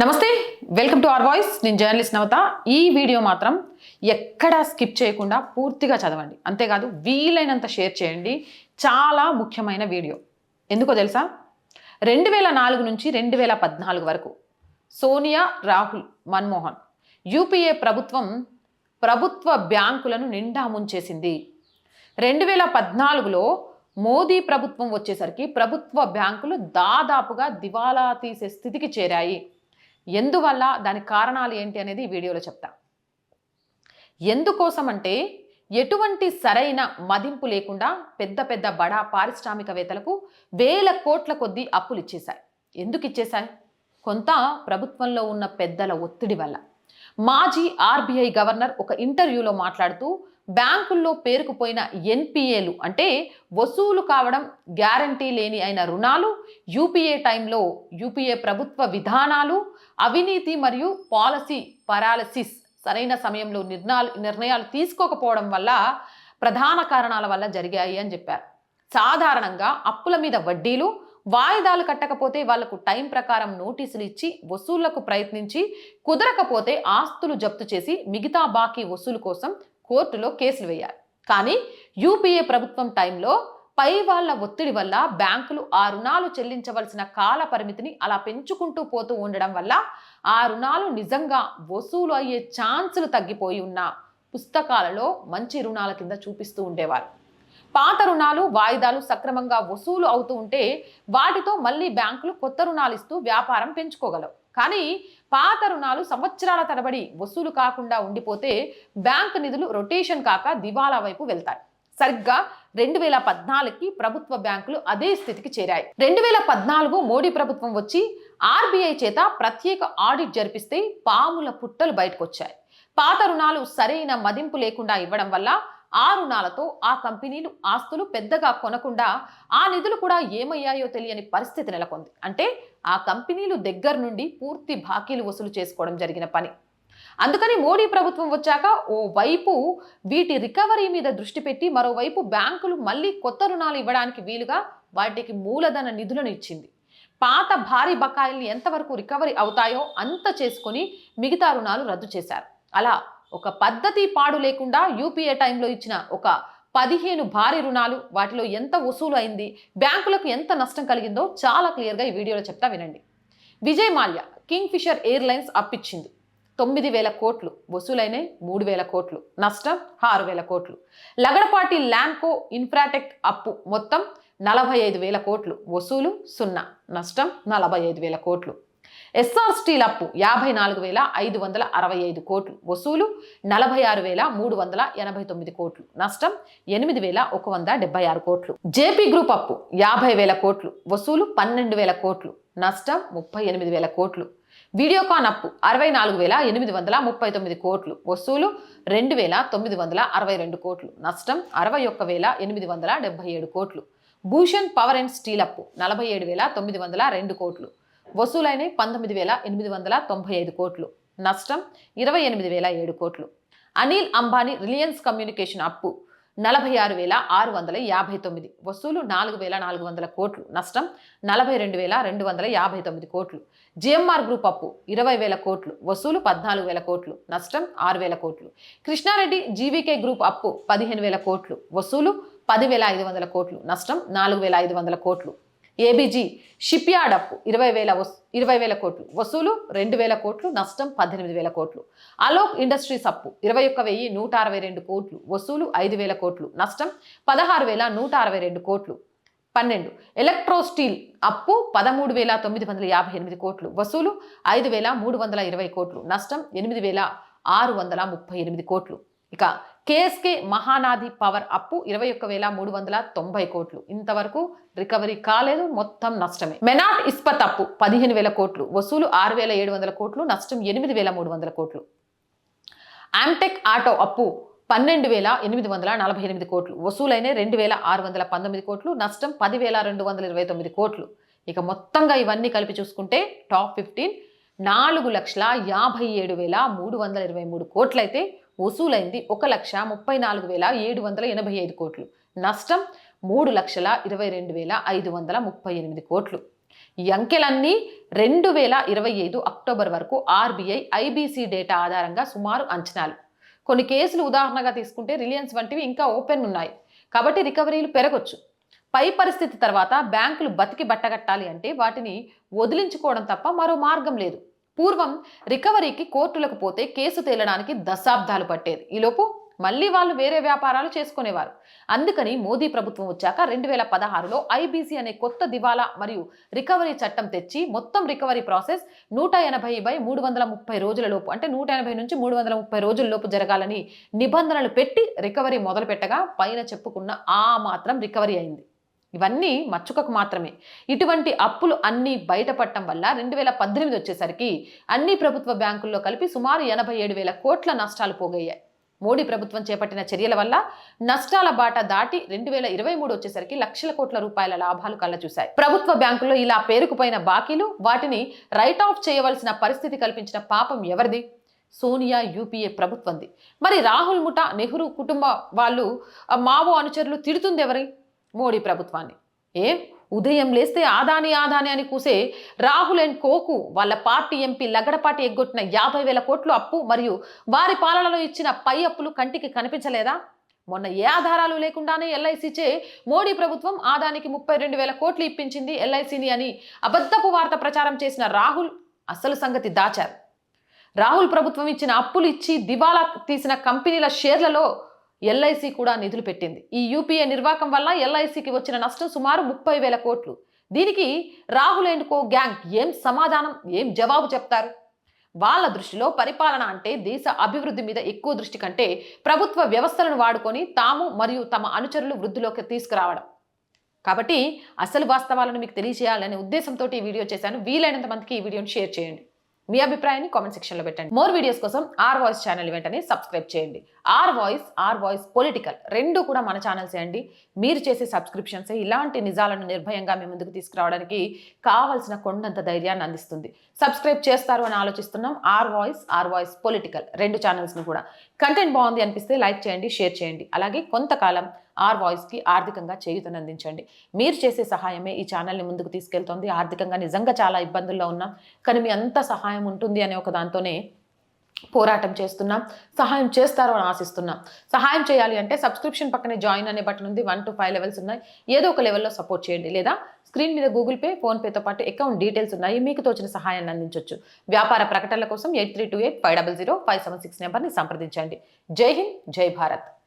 నమస్తే welcome to our voice. నేను journalist Navata. ఈ వీడియో మాత్రం ఎక్కడా స్కిప్ చేయకుండా పూర్తిగా చదవండి. అంతేకాదు వీలైనంత షేర్ చేయండి. చాలా ముఖ్యమైన వీడియో. ఎందుకో తెలుసా? రెండు వేల నాలుగు నుంచి రెండు వేల పద్నాలుగు వరకు సోనియా రాహుల్ మన్మోహన్ యూపీఏ ప్రభుత్వం ప్రభుత్వ బ్యాంకులను నిండా ముంచేసింది. రెండు వేల పద్నాలుగులో మోదీ ప్రభుత్వం వచ్చేసరికి ప్రభుత్వ బ్యాంకులు దాదాపుగా దివాలా తీసే స్థితికి చేరాయి. ఎందువల్ల దాని కారణాలు ఏంటి అనేది ఈ వీడియోలో చెప్తా. ఎందుకోసం అంటే ఎటువంటి సరైన మదింపు లేకుండా పెద్ద పెద్ద బడా పారిశ్రామికవేత్తలకు వేల కోట్ల కొద్దీ అప్పులు ఇచ్చేశాయి. ఎందుకు ఇచ్చేశాయి? కొంత ప్రభుత్వంలో ఉన్న పెద్దల ఒత్తిడి వల్ల. మాజీ ఆర్బీఐ గవర్నర్ ఒక ఇంటర్వ్యూలో మాట్లాడుతూ బ్యాంకుల్లో పేరుకుపోయిన ఎన్పిఏలు అంటే వసూలు కావడం గ్యారంటీ లేని అయిన రుణాలు యూపీఏ టైంలో యూపీఏ ప్రభుత్వ విధానాలు అవినీతి మరియు పాలసీ పరాలసిస్ సరైన సమయంలో నిర్ణయాలు నిర్ణయాలు తీసుకోకపోవడం వల్ల ప్రధాన కారణాల వల్ల జరిగాయి అని చెప్పారు. సాధారణంగా అప్పుల మీద వడ్డీలు వాయిదాలు కట్టకపోతే వాళ్ళకు టైం ప్రకారం నోటీసులు ఇచ్చి వసూళ్ళకు ప్రయత్నించి కుదరకపోతే ఆస్తులు జప్తు చేసి మిగతా బాకీ వసూలు కోసం కోర్టులో కేసులు వేయాలి. కానీ యూపీఏ ప్రభుత్వం టైంలో పై వాళ్ళ ఒత్తిడి వల్ల బ్యాంకులు ఆ రుణాలు చెల్లించవలసిన కాల పరిమితిని అలా పెంచుకుంటూ పోతూ ఉండడం వల్ల ఆ రుణాలు నిజంగా వసూలు అయ్యే ఛాన్సులు తగ్గిపోయి ఉన్న పుస్తకాలలో మంచి రుణాల కింద చూపిస్తూ ఉండేవారు. పాత రుణాలు వాయిదాలు సక్రమంగా వసూలు అవుతూ ఉంటే వాటితో మళ్ళీ బ్యాంకులు కొత్త రుణాలు ఇస్తూ వ్యాపారం పెంచుకోగలవు. కానీ పాత రుణాలు సంవత్సరాల తరబడి వసూలు కాకుండా ఉండిపోతే బ్యాంక్ నిధులు రొటేషన్ కాక దివాలా వైపు వెళ్తాయి. సరిగ్గా రెండు వేల పద్నాలుగుకి ప్రభుత్వ బ్యాంకులు అదే స్థితికి చేరాయి. రెండు వేల పద్నాలుగు మోడీ ప్రభుత్వం వచ్చి ఆర్బీఐ చేత ప్రత్యేక ఆడిట్ జరిపిస్తే పాముల పుట్టలు బయటకొచ్చాయి. పాత రుణాలు సరైన మదింపు లేకుండా ఇవ్వడం వల్ల ఆ రుణాలతో ఆ కంపెనీలు ఆస్తులు పెద్దగా కొనకుండా ఆ నిధులు కూడా ఏమయ్యాయో తెలియని పరిస్థితి నెలకొంది. అంటే ఆ కంపెనీలు దగ్గర నుండి పూర్తి బాకీలు వసూలు చేసుకోవడం జరిగిన పని. అందుకని మోడీ ప్రభుత్వం వచ్చాక ఓ వైపు వీటి రికవరీ మీద దృష్టి పెట్టి మరోవైపు బ్యాంకులు మళ్ళీ కొత్త రుణాలు ఇవ్వడానికి వీలుగా వాటికి మూలధన నిధులను ఇచ్చింది. పాత భారీ బకాయిల్ని ఎంతవరకు రికవరీ అవుతాయో అంత చేసుకొని మిగతా రుణాలు రద్దు చేశారు. అలా ఒక పద్ధతి పాడు లేకుండా యూపీఏ టైంలో ఇచ్చిన ఒక పదిహేను భారీ రుణాలు వాటిలో ఎంత వసూలు అయింది బ్యాంకులకు ఎంత నష్టం కలిగిందో చాలా క్లియర్గా ఈ వీడియోలో చెప్తా వినండి. Vijay Mallya Kingfisher airlines అప్పిచ్చింది. తొమ్మిది వేల కోట్లు వసూలైనాయి మూడు వేల కోట్లు నష్టం ఆరు వేల కోట్లు. లగడపాటి ల్యాంకో ఇన్ఫ్రాటెక్ అప్పు మొత్తం నలభై ఐదు వేల కోట్లు వసూలు సున్నా నష్టం నలభై ఐదు వేల కోట్లు. ఎస్ఆర్ స్టీల్ అప్పు యాభై నాలుగు వేల ఐదు వందల అరవై ఐదు కోట్లు. వసూలు నలభై ఆరు వేల మూడు వందల ఎనభై తొమ్మిది కోట్లు. నష్టం ఎనిమిది వేల ఒక వంద డెబ్బై ఆరు కోట్లు. జేపీ గ్రూప్ అప్పు యాభై వేల కోట్లు. వసూలు పన్నెండు వేల కోట్లు. నష్టం ముప్పై ఎనిమిది వేల కోట్లు. వీడియోకాన్ అప్పు అరవై నాలుగు వేల ఎనిమిది వందల ముప్పై తొమ్మిది కోట్లు. వసూలు రెండు వేల తొమ్మిది వందల అరవై రెండు కోట్లు. నష్టం అరవై ఒక్క వేల ఎనిమిది వందల డెబ్బై ఏడు కోట్లు. భూషణ్ పవర్ అండ్ స్టీల్ అప్పు నలభై ఏడు వేల తొమ్మిది వందల రెండు కోట్లు. వసూలైన పంతొమ్మిది వేల ఎనిమిది వందల తొంభై ఐదు కోట్లు. నష్టం ఇరవై ఎనిమిది వేల ఏడు కోట్లు. అనిల్ అంబానీ రిలయన్స్ కమ్యూనికేషన్ అప్పు నలభై ఆరు వేల ఆరు వందల యాభై తొమ్మిది. వసూలు నాలుగు వేల నాలుగు వందల కోట్లు. నష్టం నలభై రెండు వేల రెండు వందల యాభై తొమ్మిది కోట్లు. జిఎంఆర్ గ్రూప్ అప్పు ఇరవై వేల కోట్లు. వసూలు పద్నాలుగు వేల కోట్లు. నష్టం ఆరు వేల కోట్లు. కృష్ణారెడ్డి జీవీకే గ్రూప్ అప్పు పదిహేను వేల కోట్లు. వసూలు పదివేల ఐదు వందల కోట్లు. నష్టం నాలుగు వేల ఐదు వందల కోట్లు. ఏబీజీ షిప్ యార్డ్ అప్పు ఇరవై వేల వస్ ఇరవై వేల కోట్లు వసూలు రెండు వేల కోట్లు నష్టం పద్దెనిమిది వేల కోట్లు. అలోక్ ఇండస్ట్రీస్ అప్పు ఇరవై ఒక్క వెయ్యి నూట అరవై రెండు కోట్లు వసూలు ఐదు వేల కోట్లు నష్టం పదహారు వేల నూట అరవై రెండు కోట్లు. పన్నెండు ఎలక్ట్రో స్టీల్ అప్పు పదమూడు వేల తొమ్మిది వందల యాభై ఎనిమిది కోట్లు వసూలు ఐదు వేల మూడు వందల ఇరవై కోట్లు నష్టం ఎనిమిది వేల ఆరు వందల ముప్పై ఎనిమిది కోట్లు. ఇక కేఎస్కే మహానాది పవర్ అప్పు ఇరవై ఒక్క వేల మూడు వందల తొంభై కోట్లు. ఇంతవరకు రికవరీ కాలేదు మొత్తం నష్టమే. మెనాట్ ఇస్పత్ అప్పు పదిహేను వేల కోట్లు. వసూలు ఆరు వేల ఏడు వందల కోట్లు నష్టం ఎనిమిది వేల మూడు వందల కోట్లు. ఆమ్టెక్ ఆటో అప్పు పన్నెండు వేల ఎనిమిది వందల నలభై ఎనిమిది కోట్లు. వసూలైన రెండు వేల ఆరు వందల పంతొమ్మిది కోట్లు నష్టం పదివేల రెండు వందల ఇరవై తొమ్మిది కోట్లు. ఇక మొత్తంగా ఇవన్నీ కలిపి చూసుకుంటే టాప్ ఫిఫ్టీన్ నాలుగు లక్షల యాభై ఏడు వేల మూడు వందల ఇరవై మూడు కోట్లయితే వసూలైంది ఒక లక్ష ముప్పై నాలుగు వేల ఏడు వందల ఎనభై ఐదు కోట్లు. నష్టం మూడు లక్షల ఇరవై రెండు వేల ఐదు వందల ముప్పై ఎనిమిది కోట్లు. ఈ అంకెలన్నీ రెండు వేల ఇరవై ఐదు అక్టోబర్ వరకు ఆర్బీఐ ఐబీసీ డేటా ఆధారంగా సుమారు అంచనాలు. కొన్ని కేసులు ఉదాహరణగా తీసుకుంటే రిలయన్స్ వంటివి ఇంకా ఓపెన్ ఉన్నాయి. కాబట్టి రికవరీలు పెరగొచ్చు. పై పరిస్థితి తర్వాత బ్యాంకులు బతికి బట్టగట్టాలి అంటే వాటిని వదిలించుకోవడం తప్ప మరో మార్గం లేదు. పూర్వం రికవరీకి కోర్టులకు పోతే కేసు తేలడానికి దశాబ్దాలు పట్టేది. ఈలోపు మళ్ళీ వాళ్ళు వేరే వ్యాపారాలు చేసుకునేవారు. అందుకని మోదీ ప్రభుత్వం వచ్చాక రెండు వేల పదహారులో ఐబీసీ అనే కొత్త దివాలా మరియు రికవరీ చట్టం తెచ్చి మొత్తం రికవరీ ప్రాసెస్ నూట ఎనభై బై మూడు వందల ముప్పై రోజుల లోపు అంటే నూట ఎనభై నుంచి మూడు వందల ముప్పై రోజుల లోపు జరగాలని నిబంధనలు పెట్టి రికవరీ మొదలు పెట్టగా పైన చెప్పుకున్న ఆ మాత్రం రికవరీ అయింది. ఇవన్నీ మచ్చుకకు మాత్రమే. ఇటువంటి అప్పులు అన్నీ బయటపడటం వల్ల రెండు వేల పద్దెనిమిది వచ్చేసరికి అన్ని ప్రభుత్వ బ్యాంకుల్లో కలిపి సుమారు ఎనభై ఏడు వేల కోట్ల నష్టాలు పోగయ్యాయి. మోడీ ప్రభుత్వం చేపట్టిన చర్యల వల్ల నష్టాల బాట దాటి రెండు వేల ఇరవై మూడు వచ్చేసరికి లక్షల కోట్ల రూపాయల లాభాలు కళ్ళచూశాయి. ప్రభుత్వ బ్యాంకుల్లో ఇలా పేరుకుపోయిన బాకీలు వాటిని రైట్ ఆఫ్ చేయవలసిన పరిస్థితి కల్పించిన పాపం ఎవరిది? సోనియా యూపీఏ ప్రభుత్వంది. మరి రాహుల్ ముఠా నెహ్రూ కుటుంబ వాళ్ళు మావో అనుచరులు తిడుతుంది ఎవరి మోడీ ప్రభుత్వాన్ని. ఏం? ఉదయం లేస్తే ఆదాని ఆదాని అని కూసే రాహుల్ అండ్ కోకు వాళ్ళ పార్టీ ఎంపీ లగడపాటి ఎగ్గొట్టిన యాభై వేల కోట్లు అప్పు మరియు వారి పాలనలో ఇచ్చిన పై అప్పులు కంటికి కనిపించలేదా? మొన్న ఏ ఆధారాలు లేకుండానే ఎల్ఐసిచే మోడీ ప్రభుత్వం ఆదానికి ముప్పై రెండు వేల కోట్లు ఇప్పించింది ఎల్ఐసిని అని అబద్ధపు వార్త ప్రచారం చేసిన రాహుల్ అసలు సంగతి దాచారు. రాహుల్ ప్రభుత్వం ఇచ్చిన అప్పులు ఇచ్చి దివాలా తీసిన కంపెనీల షేర్లలో ఎల్ఐసి కూడా నిధులు పెట్టింది. ఈ యూపీఏ నిర్వాకం వల్ల ఎల్ఐసికి వచ్చిన నష్టం సుమారు ముప్పై వేల కోట్లు. దీనికి రాహుల్ అండ్ కో గ్యాంగ్ ఏం సమాధానం ఏం జవాబు చెప్తారు? వాళ్ళ దృష్టిలో పరిపాలన అంటే దేశ అభివృద్ధి మీద ఎక్కువ దృష్టి కంటే ప్రభుత్వ వ్యవస్థలను వాడుకొని తాము మరియు తమ అనుచరులు వృద్ధిలోకి తీసుకురావడం. కాబట్టి అసలు వాస్తవాలను మీకు తెలియజేయాలనే ఉద్దేశంతో ఈ వీడియో చేశాను. వీలైనంత మందికి ఈ వీడియోని షేర్ చేయండి. మీ అభిప్రాయాన్ని కామెంట్ సెక్షన్లో పెట్టండి. మోర్ వీడియోస్ కోసం ఆర్ వాయిస్ ఛానల్ వెంటనే సబ్స్క్రైబ్ చేయండి. R voice R voice political రెండు కూడా మన ఛానల్సే అండి. మీరు చేసే సబ్స్క్రిప్షన్స్ ఇలాంటి నిజాలను నిర్భయంగా మీ ముందుకు తీసుకురావడానికి కావాల్సిన కొండంత ధైర్యాన్ని అందిస్తుంది. సబ్స్క్రైబ్ చేస్తారు అని ఆలోచిస్తున్నాం. R voice R voice political రెండు ఛానల్స్ని కూడా. కంటెంట్ బాగుంది అనిపిస్తే లైక్ చేయండి షేర్ చేయండి. అలాగే కొంతకాలం ఆర్ వాయిస్కి ఆర్థికంగా చేయుతనందించండి. మీరు చేసే సహాయమే ఈ ఛానల్ని ముందుకు తీసుకెళ్తోంది. ఆర్థికంగా నిజంగా చాలా ఇబ్బందుల్లో ఉన్నాం. కానీ మీ అంత సహాయం ఉంటుంది అనే ఒక దాంతోనే పోరాటం చేస్తున్నాం. సహాయం చేస్తారో అని ఆశిస్తున్నాం. సహాయం చేయాలి అంటే సబ్స్క్రిప్షన్ పక్కనే జాయిన్ అనే బటన్ ఉంది. వన్ టు ఫైవ్ లెవెల్స్ ఉన్నాయి. ఏదో ఒక లెవెల్లో సపోర్ట్ చేయండి. లేదా స్క్రీన్ మీద గూగుల్ పే ఫోన్పేతో పాటు అకౌంట్ డీటెయిల్స్ ఉన్నాయి. మీకు తోచిన సహాయాన్ని అందించవచ్చు వ్యాపార ప్రకటనల కోసం eight three two eight five double zero five seven six నెంబర్ని సంప్రదించండి. జై హింద్ జై భారత్.